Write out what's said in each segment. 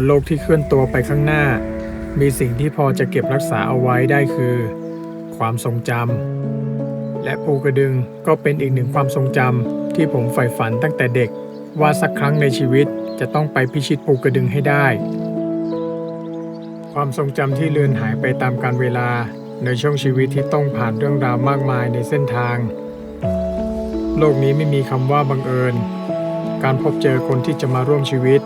นโลกที่เคลื่อนตัวไปข้างหน้า มีสิ่งที่พอจะเก็บรักษาเอาไว้ได้คือ ความทรงจำและภูกระดึงก็เป็นอีกหนึ่งความทรงจำที่ผมใฝ่ฝันตั้งแต่เด็ก ว่าสักครั้งในชีวิตจะต้องไปพิชิตภูกระดึงให้ได้ ความทรงจำที่เลือนหายไปตามกาลเวลาในช่วงชีวิตที่ต้องผ่านเรื่องราวมากมายในเส้นทาง โลกนี้ไม่มีคำว่าบังเอิญ การพบเจอคนที่จะมาร่วมชีวิต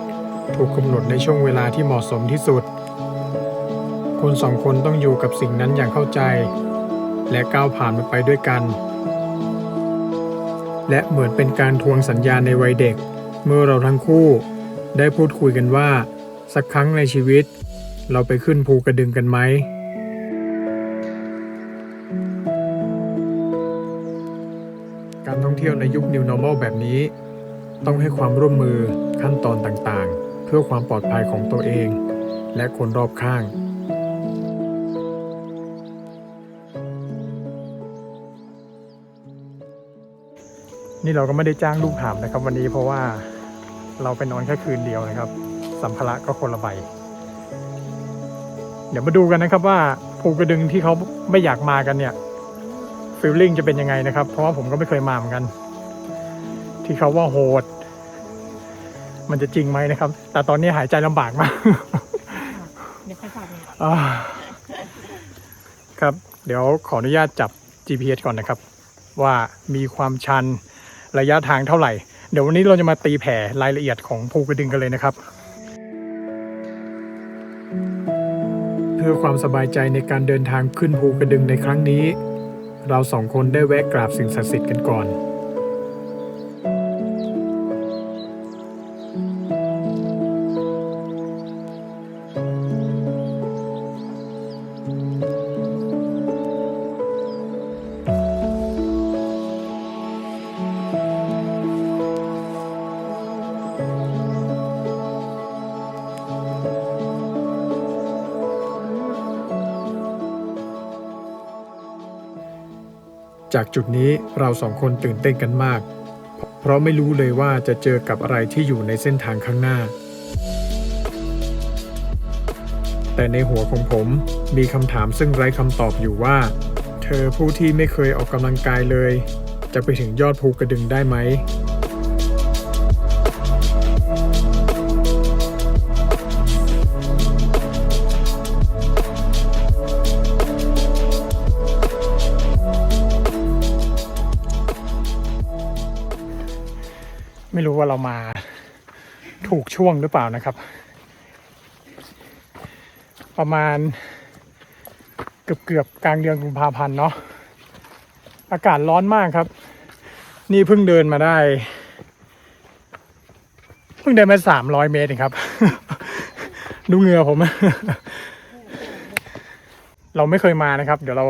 ถูกกำหนดในช่วงเวลาที่เหมาะสมที่สุดคนสองคนต้องอยู่กับสิ่งนั้นอย่างเข้าใจ และก้าวผ่านมันไปด้วยกัน และเหมือนเป็นการทวงสัญญาในวัยเด็ก เมื่อเราทั้งคู่ได้พูดคุยกันว่า สักครั้งในชีวิต เราไปขึ้นภูกระดึงกันไหมการท่องเที่ยวในยุค New Normal แบบนี้ ต้องให้ความร่วมมือขั้นตอนต่างๆ พื่อความปลอดภัยของตัวเอง และคนรอบข้าง นี่เราก็ไม่ได้จ้างลูกหามนะครับวันนี้เพราะว่าเราไปนอนแค่คืนเดียวนะครับ สัมภาระก็คนละใบ เดี๋ยวมาดูกันนะครับว่าภูกระดึงที่เขาไม่อยากมากันเนี่ยฟีลลิ่งจะเป็นยังไงนะครับ เพราะว่าผมก็ไม่เคยมาเหมือนกัน ที่เขาว่าโหด มันจะจริงไหมนะครับ แต่ตอนนี้หายใจลำบากมากเดี๋ยวค่อยฝากเลยอ่าครับ เดี๋ยวขออนุญาตจับ GPS ก่อนนะครับ ว่ามีความชันระยะทางเท่าไหร่ เดี๋ยววันนี้เราจะมาตีแผ่รายละเอียดของภูกระดึงกันเลยนะครับ เพื่อความสบายใจในการเดินทางขึ้นภูกระดึงในครั้งนี้ เราสองคนได้แวะกราบสิ่งศักดิ์สิทธิ์กันก่อน จากจุดนี้เราสองคนตื่นเต้นกันมาก เพราะไม่รู้เลยว่าจะเจอกับอะไรที่อยู่ในเส้นทางข้างหน้า แต่ในหัวของผมมีคำถามซึ่งไร้คำตอบอยู่ว่า เธอผู้ที่ไม่เคยออกกำลังกายเลย จะไปถึงยอดภูกระดึงได้ไหม ไม่รู้ว่าเรามาถูกช่วงหรือเปล่านะครับ ประมาณเกือบเกือบกลางเดือนกุมภาพันธ์เนาะอากาศร้อนมากครับ นี่เพิ่งเดินมาได้ เพิ่งเดินมาสามร้อยเมตรเองครับ ดูเหงื่อผม เราไม่เคยมานะครับ เดี๋ยวเรา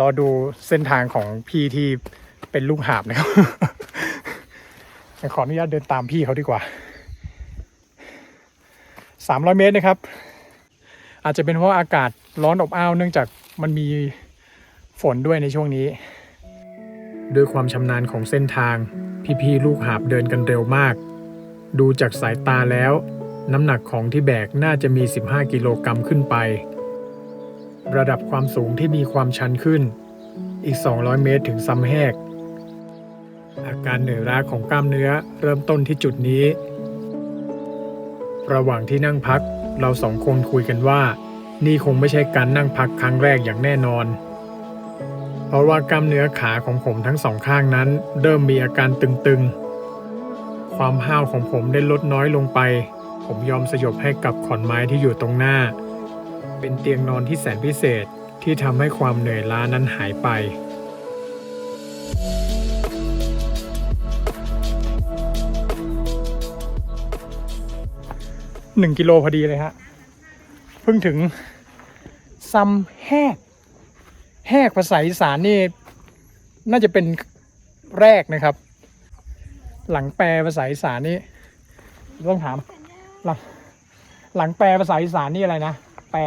รอดูเส้นทางของพี่ที่เป็นลูกหาบนะครับ ขออนุญาตเดินตามพี่เขาดีกว่า 300 เมตรนะครับ อาจจะเป็นเพราะอากาศร้อนอบอ้าวเนื่องจากมันมีฝนด้วยในช่วงนี้ ด้วยความชำนาญของเส้นทาง พี่ๆลูกหาบเดินกันเร็วมาก ดูจากสายตาแล้ว น้ำหนักของที่แบกน่าจะมี 15 กิโลกรัมขึ้นไป ระดับความสูงที่มีความชันขึ้น อีก 200 เมตรถึงซ้ำแหก การเหนื่อยล้าของกล้ามเนื้อเริ่มต้นที่จุดนี้ ระหว่างที่นั่งพัก เราสองคนคุยกันว่า นี่คงไม่ใช่การนั่งพักครั้งแรกอย่างแน่นอน เพราะว่ากล้ามเนื้อขาของผมทั้งสองข้างนั้น เริ่มมีอาการตึงๆ ความห้าวของผมได้ลดน้อยลงไป ผมยอมสยบให้กับขอนไม้ที่อยู่ตรงหน้า เป็นเตียงนอนที่แสนพิเศษที่ทำให้ความเหนื่อยล้านั้นหายไป หนึ่งกิโลพอดีเลยฮะ เพิ่งถึงซัมแหกแหกภาษาอีสานนี่ น่าจะเป็นแรกนะครับ หลังแปลภาษาอีสานนี่ต้องถามหลังหลังแปลภาษาอีสานนี่อะไรนะ แปล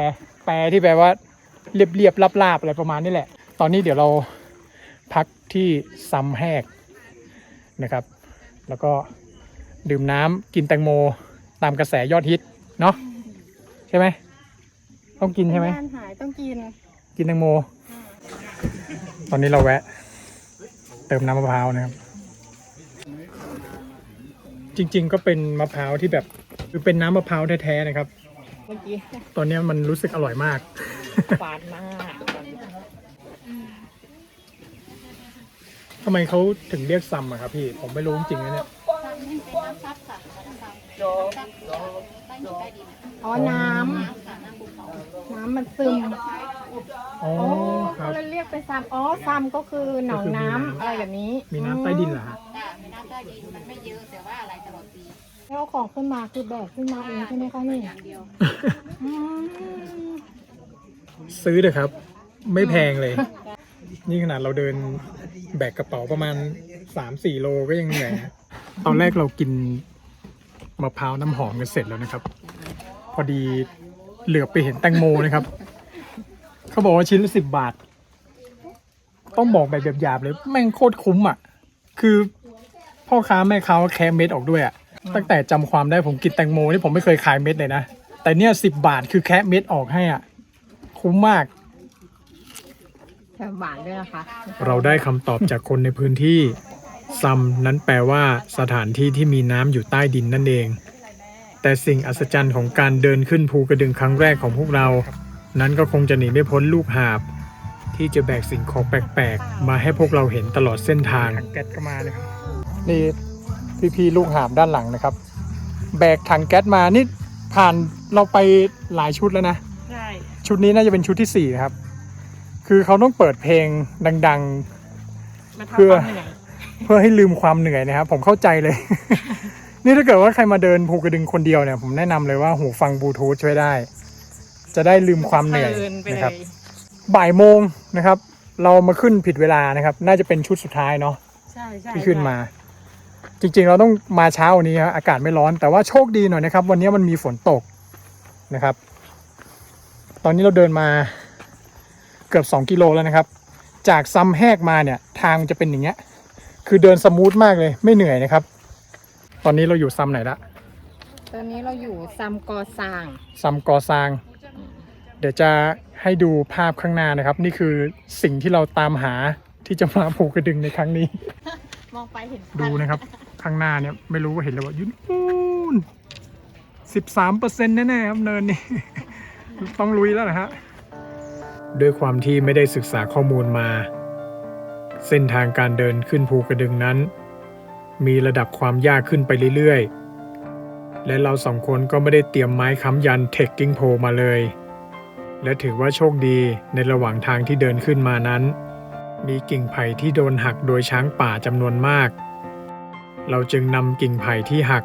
แปลที่แปลว่าเรียบเรียบลาบลาบอะไรประมาณนี้แหละ ตอนนี้เดี๋ยวเราพักที่ซัมแหกนะครับ แล้วก็ดื่มน้ำกินแตงโม ตามกระแสยอดฮิตเนาะใช่ไหม ต้องกินใช่ไหมบ้านหายต้องกิน กินแตงโม ตอนนี้เราแวะ เติมน้ำมะพร้าวนะครับ จริง ๆ ก็เป็นมะพร้าวที่แบบคือเป็นน้ำมะพร้าวแท้ๆนะครับ เมื่อกี้ตอนนี้มันรู้สึกอร่อยมาก หวานมาก ทำไมเขาถึงเรียกซัมอะครับพี่ ผมไม่รู้จริงๆนะเนี่ย อ๋อน้ำน้ำมันซึมอ๋ออ๋อครัเขาบเลยเรียกไปซัมอ๋อซัมก็คือหนองน้ำก็คือมีน้ำอะไรแบบนี้มีน้ำใต้ดินเหรอฮะจ้ะมีน้ำใต้ดินมันไม่เยอะแต่ว่าอะไรตลอดปีแล้วเอาของขึ้นมาคือแบกขึ้นมาเองใช่ไหมคะนี่อย่างเดียวอืมซื้อเถอะครับ ไม่แพงเลย นี่ขนาดเราเดินแบกกระเป๋าประมาณสามสี่โลก็ยังเหนื่อยนะ ตอนแรกเรากินมะพร้าวน้ำหอมกันเสร็จแล้วนะครับ พอดีเหลือบไปเห็นแตงโมนะครับ เขาบอกว่าชิ้นละสิบบาท ต้องบอกแบบหยาบๆเลยแม่งโคตรคุ้มอะ คือพ่อค้าแม่ค้าแค่เม็ดออกด้วยอะ ตั้งแต่จำความได้ผมกินแตงโมนี่ผมไม่เคยขายเม็ดเลยนะ แต่เนี่ยสิบบาทคือแค่เม็ดออกให้อะ คุ้มมาก แถมหวานด้วยนะคะ เราได้คำตอบจากคนในพื้นที่ ซัมนั้นแปลว่าสถานที่ที่มีน้ำอยู่ใต้ดินนั่นเอง แต่สิ่งอัศจรรย์ของการเดินขึ้นภูกระดึงครั้งแรกของพวกเรา นั้นก็คงจะหนีไม่พ้นลูกหาบ ที่จะแบกสิ่งของแปลกๆ มาให้พวกเราเห็นตลอดเส้นทางแก๊สก็มาเลยครับนี่พี่ๆลูกหาบด้านหลังนะครับ แบกถังแก๊สมานี่ผ่านเราไปหลายชุดแล้วนะใช่ชุดนี้น่าจะเป็นชุดที่สี่นะครับ คือเขาต้องเปิดเพลงดังมาเพื่ทำอความ เหนื่อยๆเพื่อให้ลืมความเหนื่อยนะครับ ผมเข้าใจเลย นี่ถ้าเกิดว่าใครมาเดินภูกระดึงคนเดียวเนี่ย ผมแนะนำเลยว่าหูฟังบลูทูธช่วยได้ จะได้ลืมความเหนื่อยเพลินไปนะเลครับยบ่ายโมงนะครับ เรามาขึ้นผิดเวลานะครับ น่าจะเป็นชุดสุดท้ายเนาะใช่ใช่ที่ขึ้นมา จริงๆ เราต้องมาเช้าวันนี้ครับอากาศไม่ร้อนแต่ว่าโชคดีหน่อยนะครับ วันนี้มันมีฝนตกนะครับ ตอนนี้เราเดินมาเกือบ 2 กิโลแล้วนะครับ จากซัมแหกมาเนี่ย ทางมันจะเป็นอย่างเงี้ย คือเดินสมูทมากเลย ไม่เหนื่อยนะครับ ตอนนี้เราอยู่ซัมไหนละตอนนี้เราอยู่ซัมกอซางซัมกอซาง เดี๋ยวจะให้ดูภาพข้างหน้านะครับ นี่คือสิ่งที่เราตามหาที่จะมาภูกระดึงในครั้งนี้ มองไปเห็นดูนะครับ ข้างหน้าเนี่ยไม่รู้ว่าเห็นหรือเปล่าอยุนู่นสิบสามเปอร์เซ็นต์แน่ๆครับเนินนี่ ต้องลุยแล้วนะฮะ ด้วยความที่ไม่ได้ศึกษาข้อมูลมา เส้นทางการเดินขึ้นภูกระดึงนั้น มีระดับความยากขึ้นไปเรื่อยๆ และเราสองคนก็ไม่ได้เตรียมไม้ค้ำยันเทคกิ้งโพมาเลย และถือว่าโชคดีในระหว่างทางที่เดินขึ้นมานั้น มีกิ่งไผ่ที่โดนหักโดยช้างป่าจำนวนมาก เราจึงนำกิ่งไผ่ที่หัก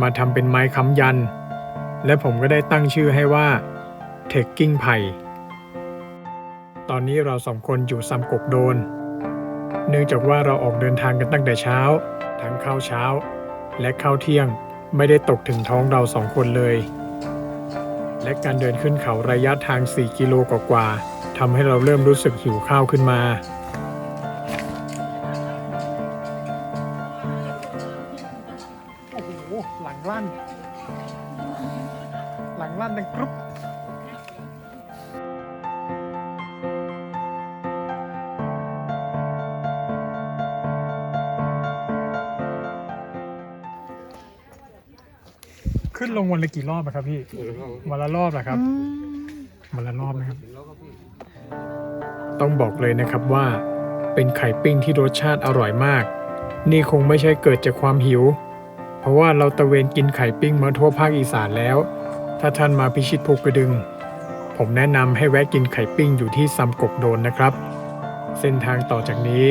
มาทำเป็นไม้ค้ำยัน และผมก็ได้ตั้งชื่อให้ว่าเทคกิ้งไผ่ตอนนี้เราสองคนอยู่ซำกกโดน เนื่องจากว่าเราออกเดินทางกันตั้งแต่เช้า ทั้งข้าวเช้า และข้าวเที่ยงไม่ได้ตกถึงท้องเราสองคนเลย และการเดินขึ้นเขาระยะทาง 4 กิโลกว่าๆทำให้เราเริ่มรู้สึกหิวข้าวขึ้นมา กี่รอบอะครับพี่วันละรอบเหรอครับวันละรอบนะครับ ต้องบอกเลยนะครับว่า เป็นไข่ปิ้งที่รสชาติอร่อยมาก นี่คงไม่ใช่เกิดจากความหิว เพราะว่าเราตะเวนกินไข่ปิ้งมาทั่วภาคอีสานแล้ว ถ้าท่านมาพิชิตภูกระดึง ผมแนะนำให้แวะกินไข่ปิ้งอยู่ที่ซำกกโดนนะครับ เส้นทางต่อจากนี้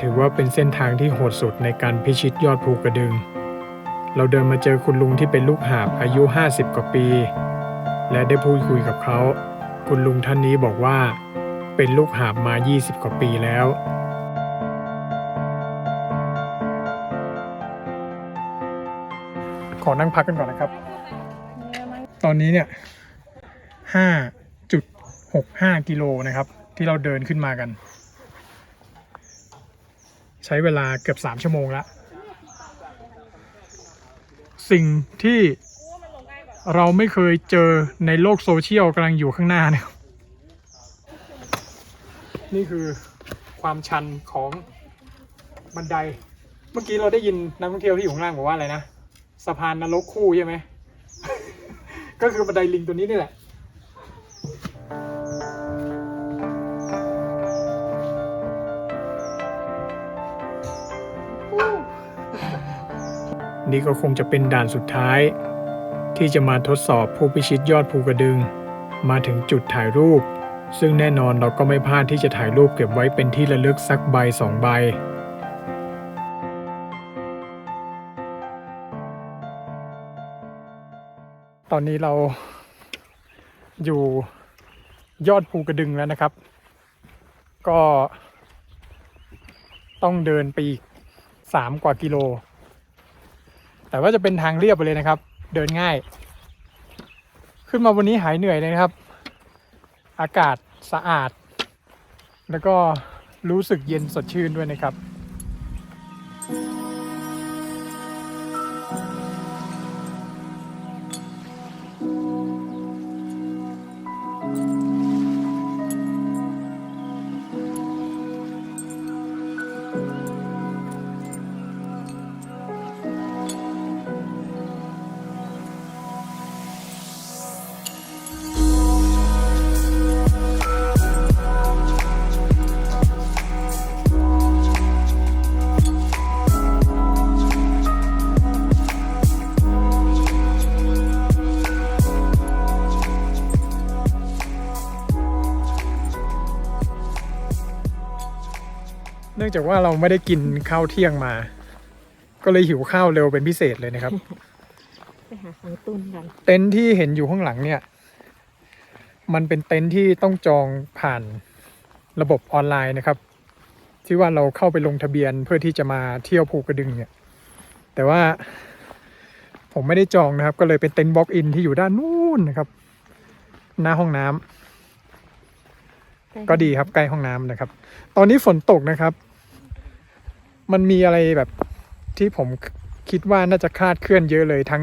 ถือว่าเป็นเส้นทางที่โหดสุดในการพิชิตยอดภูกระดึง เราเดินมาเจอคุณลุงที่เป็นลูกหาบอายุ 50 กว่าปี และได้พูดคุยกับเขา คุณลุงท่านนี้บอกว่า เป็นลูกหาบมา 20 กว่าปีแล้ว ขอนั่งพักกันก่อนนะครับ ตอนนี้เนี่ยห้าจุดหกห้ากิโลนะครับ ที่เราเดินขึ้นมากัน ใช้เวลาเกือบสามชั่วโมงละ สิ่งที่เราไม่เคยเจอในโลกโซเชียลกำลังอยู่ข้างหน้าเนี่ยนี่คือความชันของบันได เมื่อกี้เราได้ยินนักท่องเที่ยวที่อยู่ข้างล่างบอกว่าอะไรนะสะพานนรกคู่ใช่ไหม ก็คือบันไดลิงตัวนี้นี่แหละ นี่ก็คงจะเป็นด่านสุดท้าย ที่จะมาทดสอบผู้พิชิตยอดภูกระดึง มาถึงจุดถ่ายรูป ซึ่งแน่นอนเราก็ไม่พลาดที่จะถ่ายรูปเก็บไว้เป็นที่ระลึกสักใบสองใบตอนนี้เราอยู่ยอดภูกระดึงแล้วนะครับ ก็ต้องเดินไปอีกสามกว่ากิโล แต่ว่าจะเป็นทางเรียบไปเลยนะครับ เดินง่าย ขึ้นมาวันนี้หายเหนื่อยเลยนะครับ อากาศสะอาด แล้วก็รู้สึกเย็นสดชื่นด้วยนะครับ องจากว่าเราไม่ได้กินข้าวเที่ยงมา ก็เลยหิวข้าวเร็วเป็นพิเศษเลยนะครับ ไปหาของตุนกัน เต็นท์ที่เห็นอยู่ข้างหลังเนี่ย มันเป็นเต็นท์ที่ต้องจองผ่านระบบออนไลน์นะครับ ที่ว่าเราเข้าไปลงทะเบียนเพื่อที่จะมาเที่ยวภูกระดึงเนี่ย แต่ว่าผมไม่ได้จองนะครับ ก็เลยเป็นเต็นท์บล็อกอินที่อยู่ด้านนู้นนะครับ หน้าห้องน้ำก็ดีครับใกล้ห้องน้ำนะครับ ตอนนี้ฝนตกนะครับ มันมีอะไรแบบที่ผมคิดว่าน่าจะคลาดเคลื่อนเยอะเลยทั้ง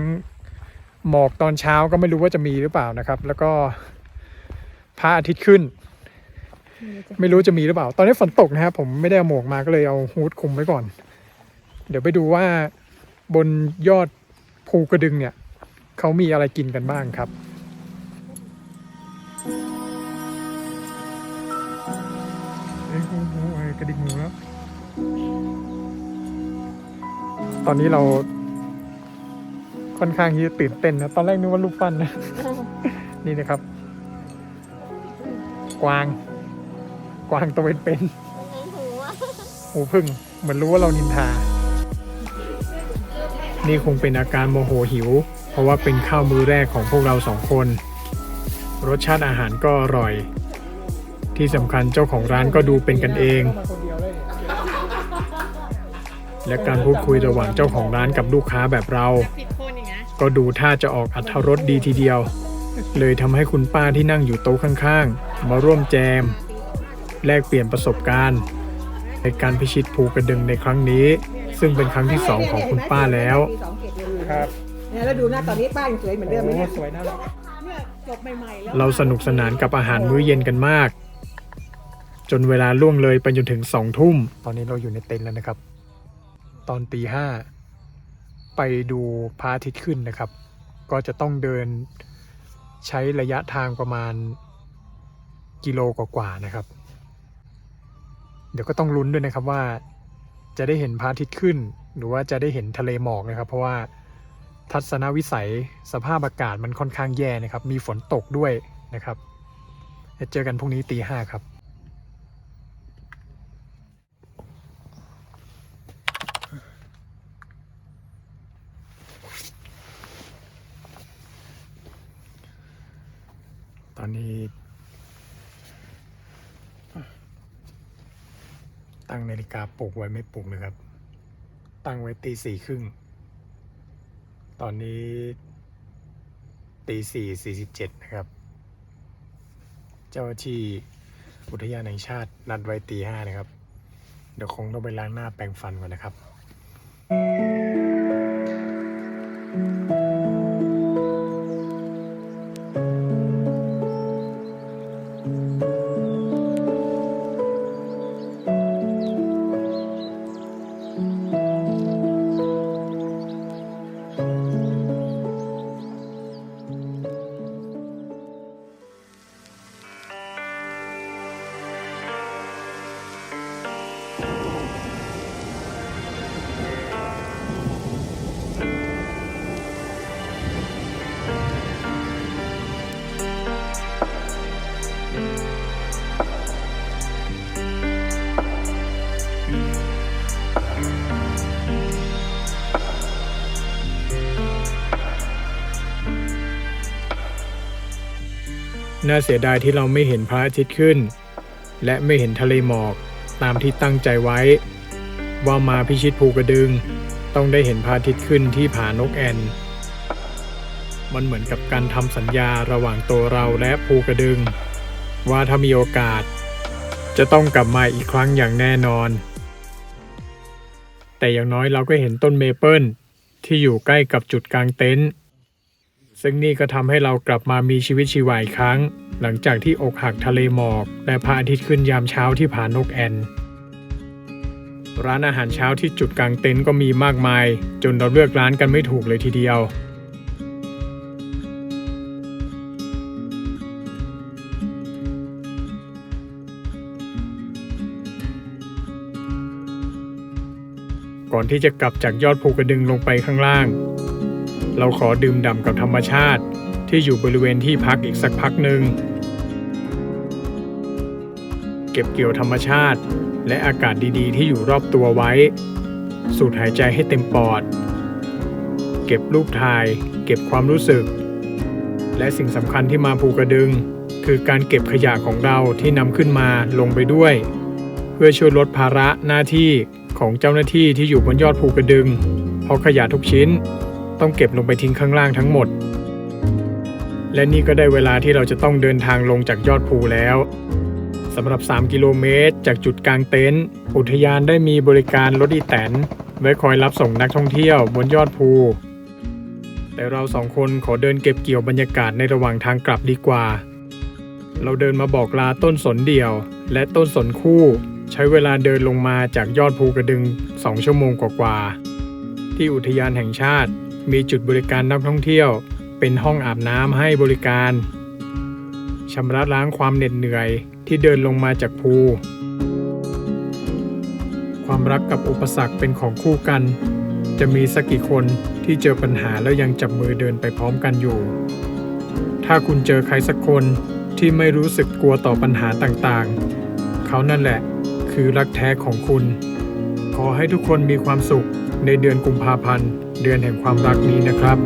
หมอกตอนเช้าก็ไม่รู้ว่าจะมีหรือเปล่านะครับ แล้วก็พระอาทิตย์ขึ้น ไม่รู้จะมีหรือเปล่า ตอนนี้ฝนตกนะครับผมไม่ได้เอาหมวกมาก็เลยเอาฮูดคลุมไว้ก่อน เดี๋ยวไปดูว่าบนยอดภูกระดึงเนี่ยเขามีอะไรกินกันบ้างครับเอ้ยหูหูเอ้ยกระดิกหูแล้ว ตอนนี้เรา ค่อนข้างที่จะตื่นเต้นนะตอนแรกนึกว่ารูปปั้นนะ นี่นะครับ กวาง กวางตัวเป็นๆหูพึ่ง เหมือนรู้ว่าเรานินทา นี่คงเป็นอาการโมโหหิว เพราะว่าเป็นข้าวมื้อแรกของพวกเราสองคน รสชาติอาหารก็อร่อย ที่สำคัญเจ้าของร้านก็ดูเป็นกันเอง และการพูดคุยระหว่างเจ้าของร้านกับลูกค้าแบบเราสิบคนอย่างเงี้ยก็ดูท่าจะออกอัธรสดีทีเดียว เลยทำให้คุณป้าที่นั่งอยู่โต๊ะข้างๆ มาร่วมแจม แลกเปลี่ยนประสบการณ์ ในการพิชิตภูกระดึงในครั้งนี้ ซึ่งเป็นครั้งที่สองของคุณป้าแล้วมีสองเกตเงินอยู่ครับเนี่ยแล้วดูหน้าตอนนี้ป้ายังสวยเหมือนเดิมไหมเนี่ยสวยน่ารักเนี่ยจบใหม่ๆแล้วเราสนุกสนานกับอาหารมื้อเย็นกันมาก จนเวลาล่วงเลยไปจนถึงสองทุ่ม ตอนนี้เราอยู่ในเต็นท์แล้วนะครับ ตอนตีห้าไปดูพระอาทิตย์ขึ้นนะครับ ก็จะต้องเดินใช้ระยะทางประมาณกิโลกว่าๆนะครับ เดี๋ยวก็ต้องลุ้นด้วยนะครับว่า จะได้เห็นพระอาทิตย์ขึ้น หรือว่าจะได้เห็นทะเลหมอกนะครับ เพราะว่าทัศนวิสัยสภาพอากาศมันค่อนข้างแย่นะครับ มีฝนตกด้วยนะครับจะเจอกันพรุ่งนี้ตีห้าครับ ตอนนี้ ตั้งนาฬิกาปลุกไว้ไม่ปลุกเลยครับ ตั้งไว้ตีสี่ครึ่ง ตอนนี้ตีสี่สี่สิบเจ็ดนะครับ เจ้าหน้าที่อุทยานแห่งชาตินัดไว้ตีห้านะครับ เดี๋ยวคงต้องไปล้างหน้าแปรงฟันก่อนนะครับ น่าเสียดายที่เราไม่เห็นพระอาทิตย์ขึ้น และไม่เห็นทะเลหมอกตามที่ตั้งใจไว้ ว่ามาพิชิตภูกระดึง ต้องได้เห็นพระอาทิตย์ขึ้นที่ผานกแอน มันเหมือนกับการทำสัญญาระหว่างตัวเราและภูกระดึง ว่าถ้ามีโอกาส จะต้องกลับมาอีกครั้งอย่างแน่นอน แต่อย่างน้อยเราก็เห็นต้นเมเปิลที่อยู่ใกล้กับจุดกลางเต็นท์ซึ่งนี่ก็ทำให้เรากลับมามีชีวิตชีวาอีกครั้ง หลังจากที่อกหักทะเลหมอก และพระอาทิตย์ขึ้นยามเช้าที่ผานกแอนร้านอาหารเช้าที่จุดกลางเต็นท์ก็มีมากมาย จนเราเลือกร้านกันไม่ถูกเลยทีเดียว ก่อนที่จะกลับจากยอดภูกระดึงลงไปข้างล่าง เราขอดื่มด่ำกับธรรมชาติที่อยู่บริเวณที่พักอีกสักพักหนึ่ง เก็บเกี่ยวธรรมชาติ และอากาศดีๆ ที่อยู่รอบตัวไว้ สูดหายใจให้เต็มปอด เก็บรูปถ่าย เก็บความรู้สึก และสิ่งสำคัญที่มาภูกระดึง คือการเก็บขยะของเราที่นำขึ้นมาลงไปด้วย เพื่อช่วยลดภาระหน้าที่ ของเจ้าหน้าที่ที่อยู่บนยอดภูกระดึง เพราะขยะทุกชิ้นต้องเก็บลงไปทิ้งข้างล่างทั้งหมด และนี่ก็ได้เวลาที่เราจะต้องเดินทางลงจากยอดภูแล้วสำหรับ 3 กิโลเมตร จากจุดกลางเต็นท์อุทยานได้มีบริการรถอีแตนไว้คอยรับส่งนักท่องเที่ยวบนยอดภู แต่เราสองคนขอเดินเก็บเกี่ยวบรรยากาศในระหว่างทางกลับดีกว่า เราเดินมาบอกลาต้นสนเดี่ยว และต้นสนคู่ ใช้เวลาเดินลงมาจากยอดภูกระดึง 2 ชั่วโมงกว่าๆ ที่อุทยานแห่งชาติ มีจุดบริการนักท่องเที่ยว เป็นห้องอาบน้ำให้บริการชำระล้างความเหน็ดเหนื่อยที่เดินลงมาจากภู ความรักกับอุปสรรคเป็นของคู่กัน จะมีสักกี่คนที่เจอปัญหาแล้วยังจับมือเดินไปพร้อมกันอยู่ ถ้าคุณเจอใครสักคนที่ไม่รู้สึกกลัวต่อปัญหาต่างๆ เขานั่นแหละ คือรักแท้ของคุณ ขอให้ทุกคนมีความสุขในเดือนกุมภาพันธ์ เดือนแห่งความรักนี้นะครับ